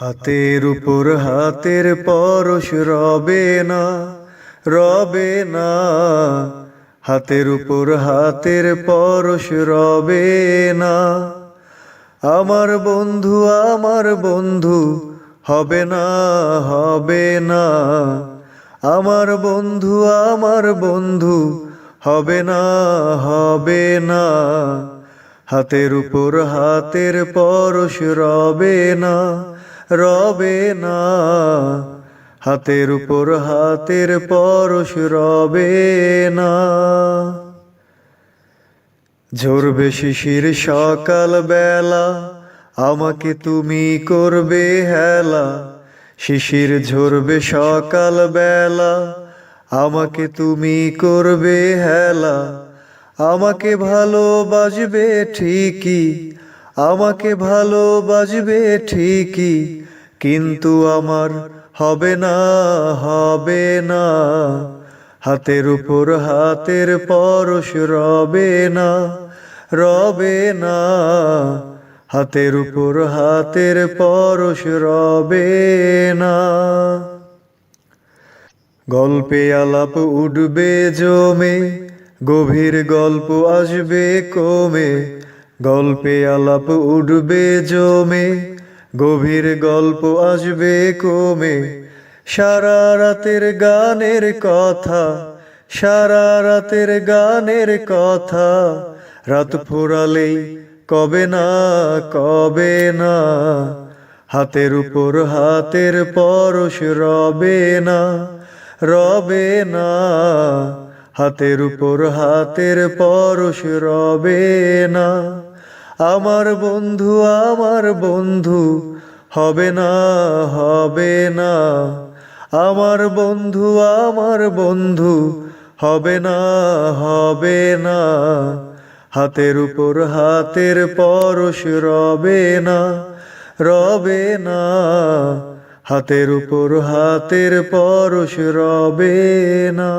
হাতের উপর হাতের পরশ রবে না রবে না। হাতের উপর হাতের পরশ রবে না। আমার বন্ধু আমার বন্ধু, হবে না হবে না। আমার বন্ধু আমার বন্ধু, হবে না হবে না। হাতের উপর হাতের পরশ রবে না। রবে না। হাতের উপর হাতের পরশ রবে না। ঝরবে শিশির সকাল বেলা, আমাকে তুমি করবে হেলা। শিশির ঝরবে সকাল বেলা, আমাকে তুমি করবে হেলা। আমাকে ভালোবাসবে ঠিকই আমাকে ভালোবাসবে ঠিকই, কিন্তু আমার হবে না হবে না। হাতের উপর হাতের পরশ রবে না রবে না। হাতের উপর হাতের পরশ রবে না। গল্পে আলাপ উঠবে জমে, গভীর গল্প আসবে কমে গল্পে আলাপ উঠবে জমে, গভীর গল্প আসবে কমে। সারা রাতের গানের কথা, সারা রাতের গানের কথা, রাত ফুরালেই কবে না কবে না। হাতের উপর হাতের পরশ রবে না রবে না। হাতের উপর হাতের পরশ রবে না। আমার বন্ধু আমার বন্ধু, হবে না হবে না। আমার বন্ধু আমার বন্ধু, হবে না হবে না। হাতের উপর হাতের পরশ রবে না রবে না। হাতের উপর হাতের পরশ রবে না।